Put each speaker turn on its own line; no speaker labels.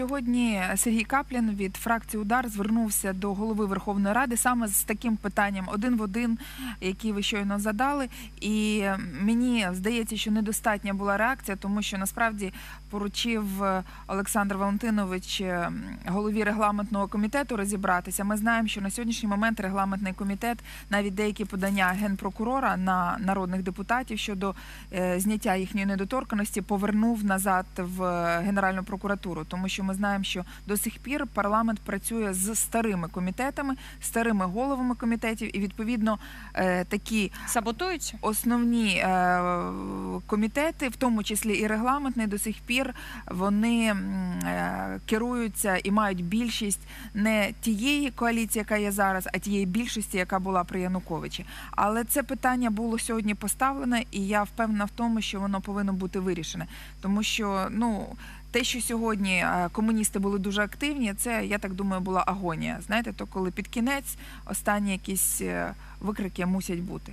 Сьогодні Сергій Каплін від фракції Удар звернувся до голови Верховної Ради саме з таким питанням один в один, який ви щойно задали. І мені здається, що недостатня була реакція, тому що насправді поручив Олександр Валентинович е, голові регламентного комітету розібратися. Ми знаємо, що на сьогоднішній момент регламентний комітет навіть деякі подання генпрокурора на народних депутатів щодо е, зняття їхньої недоторканості повернув назад в Генеральну прокуратуру, тому що ми знаємо, що до сих пір парламент працює з старими комітетами, старими головами комітетів, і відповідно е, такі
Саботуються?
основні е, комітети, в тому числі і регламентний, до сих пір вони е, керуються і мають більшість не тієї коаліції, яка є зараз, а тієї більшості, яка була при Януковичі. Але це питання було сьогодні поставлене, і я впевнена в тому, що воно повинно бути вирішене, тому що ну. Те, що сьогодні е, комуністи були дуже активні, це я так думаю була агонія. Знаєте, то коли під кінець останні якісь е, викрики мусять бути.